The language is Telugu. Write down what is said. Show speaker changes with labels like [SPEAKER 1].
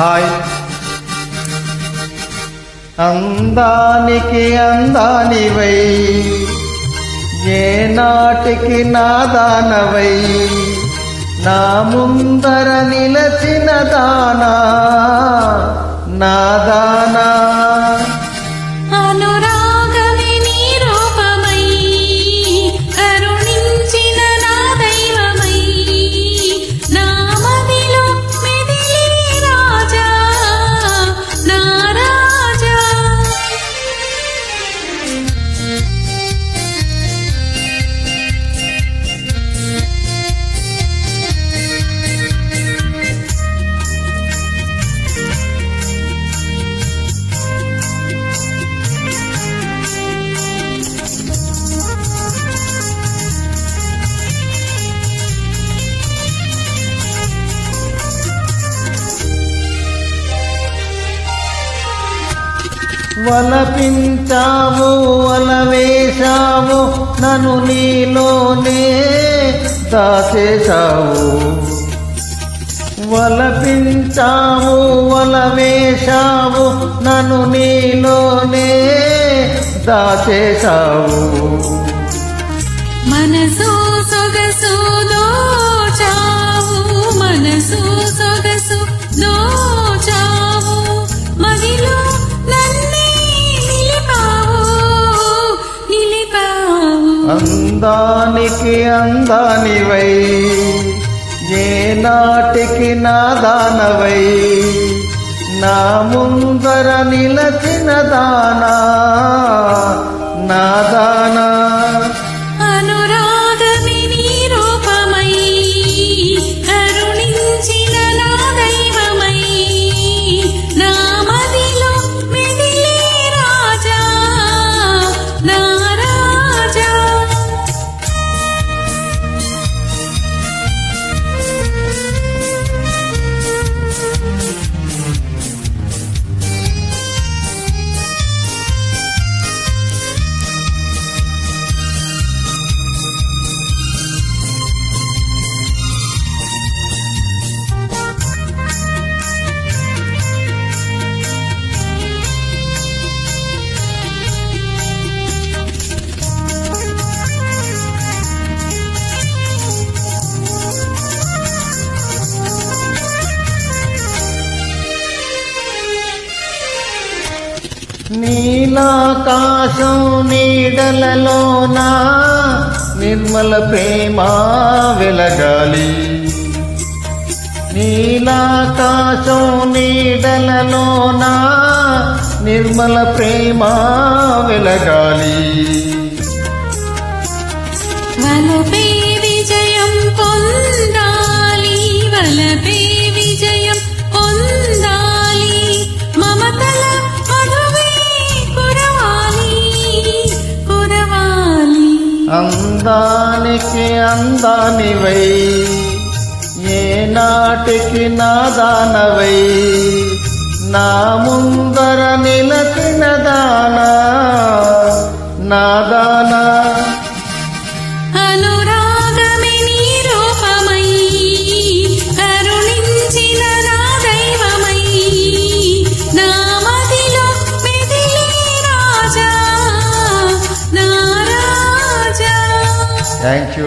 [SPEAKER 1] హాయ్. అందానికి అందానివై ఏ నాటికి నాదానవై నా ముందర నిలచిన దానా నాదానా వలపించావు వలవేశావు నను నీలోనే దాచేశావు. వలపించావు వలవేశావు నను నీలోనే దాచేశావు.
[SPEAKER 2] మనసు సొగసు దోచావు మనసు
[SPEAKER 1] అందానికి అందానివై ఏ నాటికి నాదానవై నా ముందర నిలచిన దానా నాదానా నీలాకాశం నీడలలోన నిర్మల ప్రేమ వెలగాలి. నీలాకాశం నీడలలోన నిర్మల ప్రేమ వెలగాలి.
[SPEAKER 2] వలపే విజయం పొందాలి వలపే
[SPEAKER 1] అందానికి అందానివై. ఏ నాటికి నాదానవై నా ముందర నిలకిన దానా Thank you.